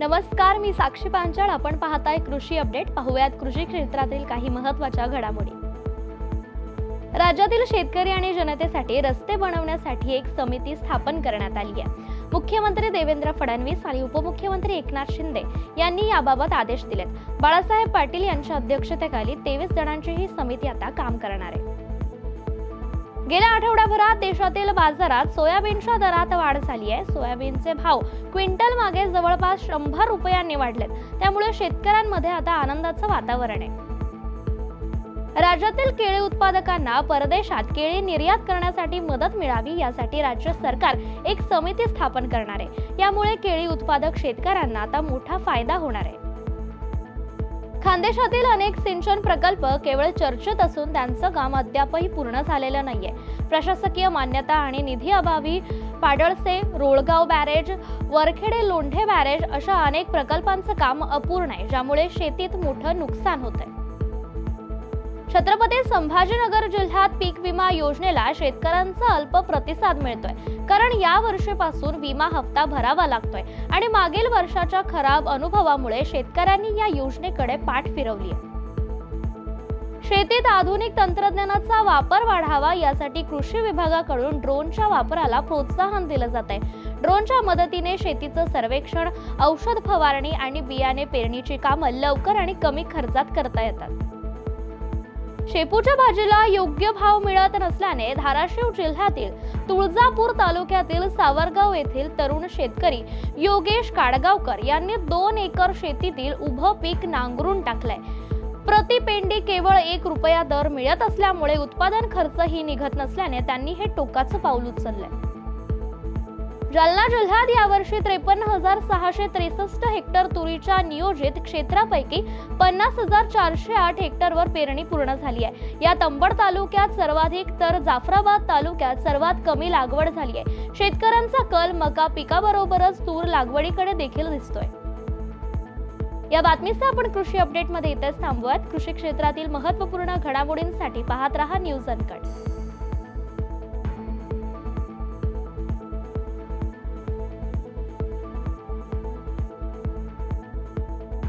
नमस्कार मी साक्षी पांचाळ. आपण पाहताय कृषी अपडेट. पाहूयात कृषी क्षेत्रातील काही महत्त्वाच्या घडामोडी. राज्यातील शेतकरी आणि जनतेसाठी रस्ते बनवण्यासाठी एक समिती स्थापन करण्यात आली आहे. मुख्यमंत्री देवेंद्र फडणवीस आणि उपमुख्यमंत्री एकनाथ शिंदे यांनी याबाबत आदेश दिलेत. बाळासाहेब पाटील यांच्या अध्यक्षतेखाली तेवीस जणांची ही समिती आता काम करणार आहे. गेल्या आठवड्याभरात देशातील बाजारात सोयाबीनच्या दरात वाढ झाली आहे. सोयाबीनचे भाव क्विंटल मागे जवळपास शंभर रुपयांनी वाढलेत. त्यामुळे शेतकऱ्यांमध्ये आता आनंदाचं वातावरण आहे. राज्यातील केळी उत्पादकांना परदेशात केळी निर्यात करण्यासाठी मदत मिळावी यासाठी राज्य सरकार एक समिती स्थापन करणार आहे. यामुळे केळी उत्पादक शेतकऱ्यांना आता मोठा फायदा होणार आहे. खानदेशातील अनेक सिंचन प्रकल्प केवळ चर्चेत असून त्यांचं काम अद्यापही पूर्ण झालेलं नाहीये. प्रशासकीय मान्यता आणि निधी अभावी पाडळसे रोळगाव बॅरेज वरखेडे लोंढे बॅरेज अशा अनेक प्रकल्पांचं काम अपूर्ण आहे ज्यामुळे शेतीत मोठं नुकसान होत आहे छत्रपती संभाजीनगर जिल्ह्यात पीक विमा योजनेला शेतकऱ्यांचा अल्प प्रतिसाद मिळतोय. कारण या वर्षीपासून विमा हप्ता भरावा लागतोय आणि मागील वर्षाच्या खराब अनुभवामुळे शेतकऱ्यांनी या योजनेकडे पाठ फिरवली आहे शेतीत आधुनिक तंत्रज्ञानाचा वापर वाढावा यासाठी कृषी विभागाकडून ड्रोनच्या वापराला प्रोत्साहन दिलं जात आहे ड्रोनच्या मदतीने शेतीचं सर्वेक्षण औषध फवारणी आणि बियाणे पेरणीची कामं लवकर आणि कमी खर्चात करता येतात. शेपूच्या भाजीला योग्य भाव मिळत नसल्याने धाराशिव जिल्ह्यातील तुळजापूर तालुक्यातील सावरगाव येथील तरुण शेतकरी योगेश काडगावकर यांनी दोन एकर शेतीतील उभं पीक नांगरून टाकलंय. प्रति पेंडी केवळ एक रुपया दर मिळत असल्यामुळे उत्पादन खर्चही निघत नसल्याने त्यांनी हे टोकाचं पाऊल उचललंय. जालना जिल्ह्यात यावर्षी त्रेपन्न हजार सहाशे त्रेसष्ट हेक्टर तुरीच्या नियोजित क्षेत्रापैकी पन्नास हजार चारशे आठ हेक्टरवर पेरणी पूर्ण झाली आहे. यात अंबड तालुक्यात सर्वाधिक तर जाफराबाद तालुक्यात सर्वात कमी लागवड झाली आहे. शेतकऱ्यांचा कल मका पिकाबरोबरच तूर लागवडीकडे देखील दिसतोय. या बातमीचा आपण कृषी अपडेटमध्ये इथेच थांबवत कृषी क्षेत्रातील महत्त्वपूर्ण घडामोडींसाठी पाहत रहा न्यूज अनकट.